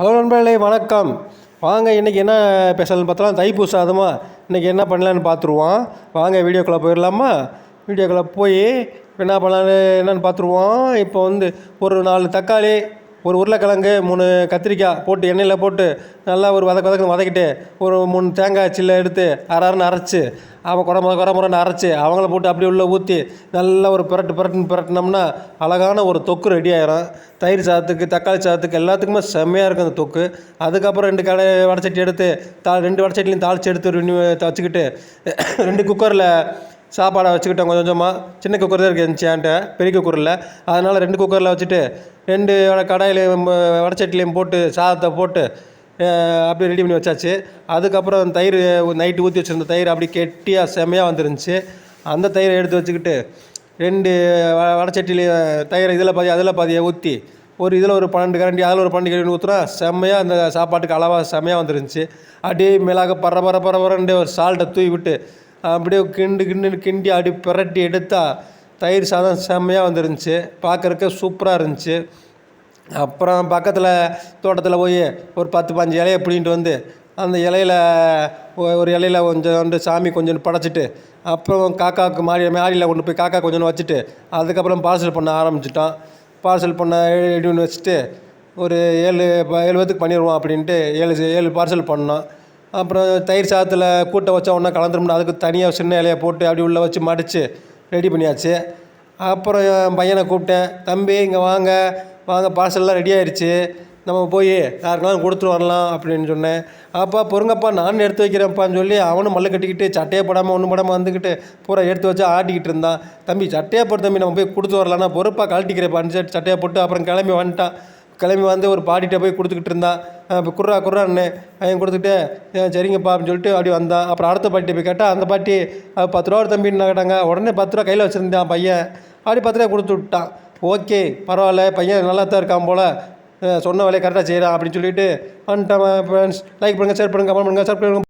Hello நண்பர்களே வணக்கம். வாங்க இன்றைக்கி என்ன ஸ்பெஷல்னு பார்த்தலாம் தைப்பூசம் அதுமா இன்றைக்கி என்ன பண்ணலான்னு பார்த்துருவோம். வாங்க வீடியோக்குள்ளே போயிடலாமா? வீடியோக்குள்ளே போய் என்ன பண்ணலான்னு என்னென்னு பார்த்துருவோம். இப்போ வந்து ஒரு நாலு தக்காளி ஒரு உருளைக்கிழங்கு மூணு கத்திரிக்காய் போட்டு எண்ணெயில் போட்டு நல்லா ஒரு வதக்கு வதக்கு வதக்கிட்டு ஒரு மூணு தேங்காய் சில்லை எடுத்து அரை அரைச்சி அவன் குறை முறை குறை அரைச்சி அவங்கள போட்டு அப்படியே உள்ளே ஊற்றி நல்லா ஒரு பிரட்டு பிரட்டுன்னு புரட்டினோம்னா அழகான ஒரு தொக்கு ரெடி ஆயிரும். தயிர் சாதத்துக்கு தக்காளி சாதத்துக்கு எல்லாத்துக்குமே செம்மையாக இருக்கும் அந்த தொக்கு. அதுக்கப்புறம் ரெண்டு கடை வடச்சட்டி எடுத்து தா ரெண்டு வடச்சட்டிலையும் தாளித்து எடுத்து ரெண்டு வச்சுக்கிட்டு ரெண்டு குக்கரில் சாப்பாடை வச்சுக்கிட்டோம் கொஞ்சம் கொஞ்சமாக சின்ன குக்கர் தான் இருந்துச்சு என்கிட்ட பெரிய குக்கர் இல்லை. அதனால் ரெண்டு குக்கரில் வச்சுட்டு ரெண்டு கடாயிலையும் வடச்சட்டிலையும் போட்டு சாதத்தை போட்டு அப்படியே ரெடி பண்ணி வச்சாச்சு. அதுக்கப்புறம் தயிர் நைட்டு ஊற்றி வச்சுருந்த தயிர் அப்படி கெட்டியாக செம்மையாக வந்துருந்துச்சு. அந்த தயிரை எடுத்து வச்சுக்கிட்டு ரெண்டு வடச்சட்டிலையும் தயிர் இதில் பாதி அதில் பாதியை ஊற்றி ஒரு இதில் ஒரு பன்னெண்டு கரண்டி அதில் ஒரு பன்னெண்டு கரண்டி ஊற்றுனா செம்மையாக அந்த சாப்பாட்டுக்கு அளவாக செம்மையாக வந்துருந்துச்சு. அப்படியே மேலாக பர பர பர பரண்டு ஒரு சால்ட்டை தூவி விட்டு அப்படியே கிண்டு கிண்டு கிண்டி அப்படி பிரட்டி எடுத்தால் தயிர் சாதம் செம்மையாக வந்துருந்துச்சு. பார்க்குறக்க சூப்பராக இருந்துச்சு. அப்புறம் பக்கத்தில் தோட்டத்தில் போய் ஒரு பத்து பாஞ்சு இலையை பிடிங்கிட்டு வந்து அந்த இலையில ஒரு இலையில கொஞ்சம் வந்து சாமி கொஞ்சம் படைச்சிட்டு அப்புறம் காக்காவுக்கு மாடி மாடியில் கொண்டு போய் காக்கா கொஞ்சம் வச்சுட்டு அதுக்கப்புறம் பார்சல் பண்ண ஆரம்பிச்சிட்டோம். பார்சல் பண்ண எடுன்னு வச்சுட்டு ஒரு ஏழு எழுபதுக்கு பண்ணிடுவோம் அப்படின்ட்டு ஏழு ஏழு பார்சல் பண்ணோம். அப்புறம் தயிர் சாதத்தில் கூட்டை வச்சா ஒன்றா கலந்துரும்னு அதுக்கு தனியாக சின்ன இலையை போட்டு அப்படி உள்ளே வச்சு மடித்து ரெடி பண்ணியாச்சு. அப்புறம் என் பையனை கூப்பிட்டேன். தம்பி இங்கே வாங்க. வாங்க பார்சல்லாம் ரெடி ஆயிடுச்சு நம்ம போய் யாருக்கெல்லாம் கொடுத்துட்டு வரலாம் அப்படின்னு சொன்னேன். அப்பா பொறுங்கப்பா நான் எடுத்து வைக்கிறேன்ப்பான்னு சொல்லி அவனும் மல்லு கட்டிக்கிட்டு சட்டையை போடாமல் ஒன்றும் போடாமல் வந்துக்கிட்டு பூரா எடுத்து வச்சு ஆட்டிக்கிட்டு இருந்தான். தம்பி சட்டையை போட்டு தம்பி. நம்ம போய் கொடுத்து வரலாம்னா பொறுப்பாக கழட்டிக்கிறேன் சட்டை சட்டையை போட்டு அப்புறம் கிளம்பி வந்துட்டான். கிளம்பி வந்து ஒரு பாட்டிகிட்ட போய் கொடுத்துக்கிட்டு இருந்தான் இப்போ குர்ரா குர்ரான்னு அவன் கொடுத்துட்டு சரிங்கப்பா அப்படின்னு சொல்லிட்டு அப்படி வந்தான் அப்புறம் அடுத்த பாட்டியை போய் கேட்டால் அந்த பாட்டி "அஹ், பத்து ரூபா தம்பின்னு கேட்டாங்க? உடனே பத்து ரூபா கையில் வச்சுருந்தான் பையன். அப்படி பத்து ரூபா கொடுத்து விட்டான். ஓகே பரவாயில்ல பையன் நல்லா தான் இருக்கான் போல். சொன்ன வேலையை கரெக்டாக செய்கிறான் அப்படின்னு சொல்லிட்டு வந்துட்டேன் ஃப்ரெண்ட்ஸ் லைக் பண்ணுங்கள் ஷேர் பண்ணுங்கள் கமெண்ட் பண்ணுங்கள் சப்ஸ்கிரைப் பண்ணுங்கள்